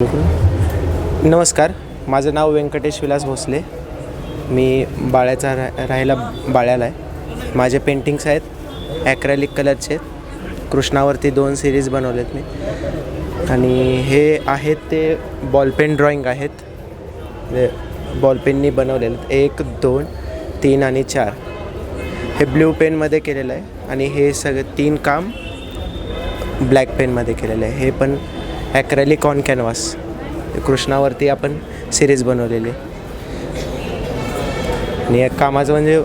नमस्कार माझं नाव व्यंकटेश विलास भोसले. मी बाळ्याचा रा राहायला बाळ्याला आहे. माझे पेंटिंग्स आहेत ॲक्रॅलिक कलरचे आहेत. कृष्णावरती दोन सिरीज बनवलेत मी. आणि हे आहेत ते बॉलपेन ड्रॉईंग आहेत. बॉलपेननी बनवलेले आहेत. एक दोन तीन आणि चार. हे ब्ल्यू पेनमध्ये केलेलं आहे. आणि हे सगळं तीन काम ब्लॅक पेनमध्ये केलेलं आहे. हे पण ॲक्रॅलिक ऑन कॅनव्हास कृष्णावरती आपण सिरीज बनवलेली. आणि या कामाचं म्हणजे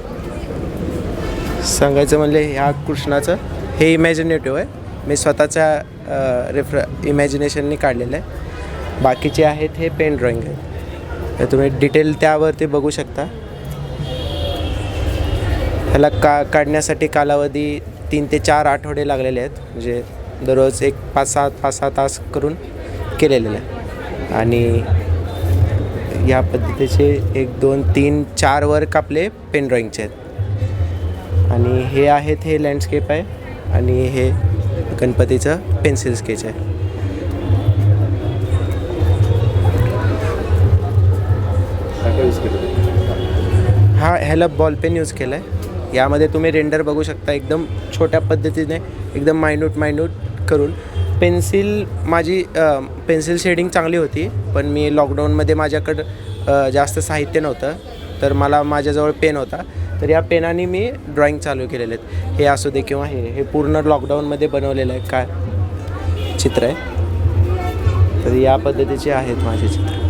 सांगायचं म्हणजे ह्या कृष्णाचं हे इमॅजिनेटिव्ह आहे. मी स्वतःच्या रेफर इमॅजिनेशननी काढलेलं आहे. बाकीचे आहेत हे पेन ड्रॉइंग आहेत. तर तुम्ही डिटेल त्यावरती बघू शकता. ह्याला का काढण्यासाठी कालावधी तीन ते चार आठवडे लागलेले आहेत. म्हणजे दररोज एक पाच सहा पाच सहा तास करून केलेले आहे. आणि या पद्धतीचे एक दोन तीन चार वर्क आपले पेन ड्रॉईंगचे आहेत. आणि हे आहेत हे लँडस्केप आहे आणि हे गणपतीचं पेन्सिल स्केच आहे. हा ह्याला बॉल पेन यूज केला आहे यामध्ये तुम्ही रेंडर बघू शकता एकदम छोट्या पद्धतीने एकदम मायन्यूट मायन्यूट करून. पेन्सिल माझी पेन्सिल शेडिंग चांगली होती पण मी लॉकडाऊनमध्ये माझ्याकडं जास्त साहित्य नव्हतं तर मला माझ्याजवळ पेन होता. तर या पेनाने मी ड्रॉइंग चालू केलेले आहेत. हे असू दे किंवा हे हे पूर्ण लॉकडाऊनमध्ये बनवलेलं आहे काय चित्र आहे. तर या पद्धतीचे आहेत माझे चित्र.